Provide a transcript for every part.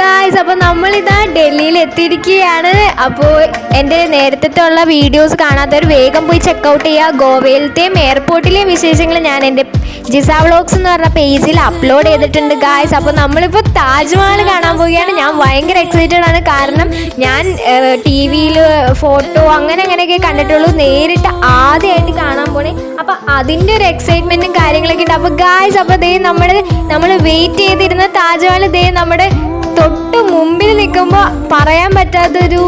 Guys അപ്പോൾ നമ്മളിതാ ഡൽഹിയിൽ എത്തിയിരിക്കുകയാണ് അപ്പോൾ എന്റെ നേരത്തെ ഉള്ള വീഡിയോസ് കാണാത്തവർ വേഗം പോയി ചെക്കൗട്ട് ചെയ്യുക. ഗോവയിലത്തെയും എയർപോർട്ടിലെയും വിശേഷങ്ങൾ ഞാൻ എന്റെ ജിസ വ്ളോഗ്സ് എന്ന് പറഞ്ഞ പേജിൽ അപ്ലോഡ് ചെയ്തിട്ടുണ്ട് ഗായ്സ് അപ്പോൾ നമ്മളിപ്പോൾ താജ്മഹൽ കാണാൻ പോവുകയാണ്. ഞാൻ ഭയങ്കര എക്സൈറ്റഡ് ആണ്. കാരണം ഞാൻ ടി വിയിൽ ഫോട്ടോ അങ്ങനെ അങ്ങനെയൊക്കെ കണ്ടിട്ടുള്ളൂ. നേരിട്ട് ആദ്യമായിട്ട് കാണാൻ പോണേ. അപ്പോൾ അതിന്റെ ഒരു എക്സൈറ്റ്മെന്റും കാര്യങ്ങളൊക്കെ ഉണ്ട്. അപ്പോൾ ഗായ്സ് അപ്പോൾ ദേ നമ്മൾ നമ്മൾ വെയിറ്റ് ചെയ്തിരുന്ന താജ്മഹൽ ദേ നമ്മുടെ തൊട്ട് മുമ്പിൽ നിൽക്കുമ്പോൾ പറയാൻ പറ്റാത്തൊരു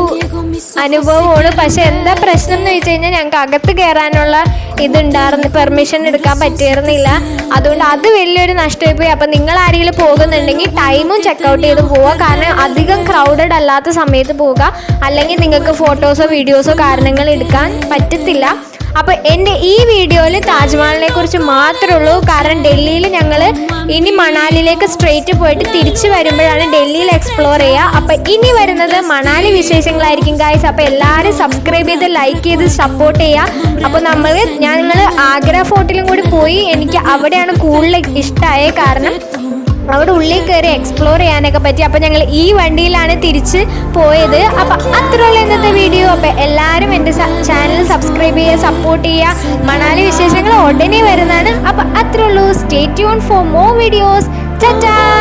അനുഭവമാണ് പക്ഷെ എന്താ പ്രശ്നം എന്ന് വെച്ച് കഴിഞ്ഞാൽ ഞങ്ങൾക്ക് അകത്ത് കയറാനുള്ള ഇതുണ്ടായിരുന്നു. പെർമിഷൻ എടുക്കാൻ പറ്റിയിരുന്നില്ല. അതുകൊണ്ട് അത് വലിയൊരു നഷ്ടമായി പോയി അപ്പം നിങ്ങൾ ആരെങ്കിലും പോകുന്നുണ്ടെങ്കിൽ ടൈമും ചെക്കൗട്ട് ചെയ്ത് പോവുക. കാരണം അധികം ക്രൗഡഡ് അല്ലാത്ത സമയത്ത് പോവുക. അല്ലെങ്കിൽ നിങ്ങൾക്ക് ഫോട്ടോസോ വീഡിയോസോ കാരണങ്ങൾ എടുക്കാൻ പറ്റത്തില്ല. അപ്പോൾ എന്റെ ഈ വീഡിയോയിൽ താജ്മഹലിനെ കുറിച്ച് മാത്രമേ ഉള്ളൂ കാരണം ഡൽഹിയിൽ ഞങ്ങൾ ഇനി മണാലിയിലേക്ക് സ്ട്രെയിറ്റ് പോയിട്ട് തിരിച്ചു വരുമ്പോഴാണ് ഡൽഹിയിൽ എക്സ്പ്ലോർ ചെയ്യുക. അപ്പോൾ ഇനി വരുന്നത് മണാലി വിശേഷങ്ങളായിരിക്കും ഗായ്സ് അപ്പോൾ എല്ലാവരും സബ്സ്ക്രൈബ് ചെയ്ത് ലൈക്ക് ചെയ്ത് സപ്പോർട്ട് ചെയ്യുക. അപ്പോൾ നമ്മൾ ഞങ്ങൾ ആഗ്ര ഫോർട്ടിലും കൂടി പോയി. എനിക്ക് അവിടെയാണ് കൂടുതൽ ഇഷ്ടമായ കാരണം അവിടെ ഉള്ളിൽ കയറി എക്സ്പ്ലോർ ചെയ്യാനൊക്കെ പറ്റി. അപ്പം ഞങ്ങൾ ഈ വണ്ടിയിലാണ് തിരിച്ച് പോയത്. അപ്പം അത്രയുള്ള ഇന്നത്തെ വീഡിയോ അപ്പം എല്ലാവരും എന്റെ ചാനൽ സബ്സ്ക്രൈബ് ചെയ്യുക സപ്പോർട്ട് ചെയ്യുക. മണാലി വിശേഷങ്ങൾ ഉടനെ വരുന്നതാണ്. അപ്പം അത്രേ ഉള്ളൂ. Stay tune for more videos subscribe